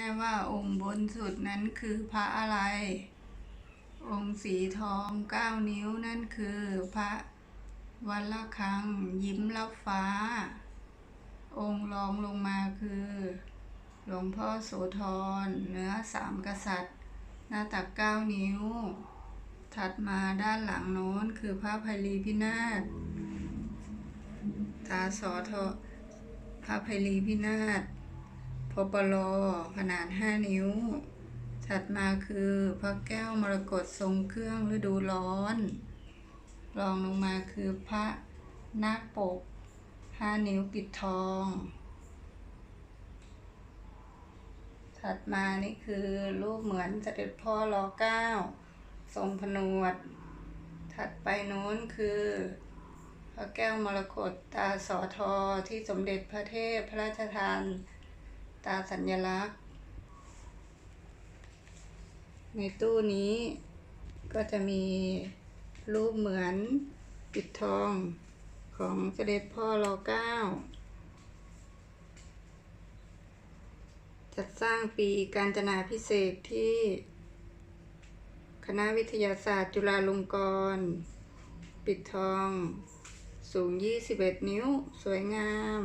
ม่ว่าองค์บนสุดนั้นคือพระอะไร องค์สีทองเก้านิ้วนั่นคือพระวัลละคังยิ้มรับฟ้า องค์รองลงมาคือ หลวงพ่อโสธรเนื้อสามกษัตริย์ หน้าตักเก้านิ้ว ถัดมาด้านหลังโน้นคือพระไพลีพินาศตาสอทอพระไพลีพินาศ พปลขนาดห้านิ้ว ถัดมาคือพระแก้วมรกตทรงเครื่องฤดูร้อน รองลงมาคือพระนาคปกห้านิ้วปิดทอง ถัดมานี่คือรูปเหมือนเสด็จพ่อรอเก้าทรงผนวด ถัดไปโน้นคือพระแก้วมรกตตาสอทอที่สมเด็จพระเทพพระราชทาน ตาสัญลักษณ์ ในตู้นี้ก็จะมีรูปเหมือนปิดทองของเสด็จพ่อรอเก้าจัดสร้างปีการจนาพิเศษที่ คณะวิทยาศาสตร์จุฬาลงกรณ์ ปิดทองสูง 21 นิ้ว สวยงาม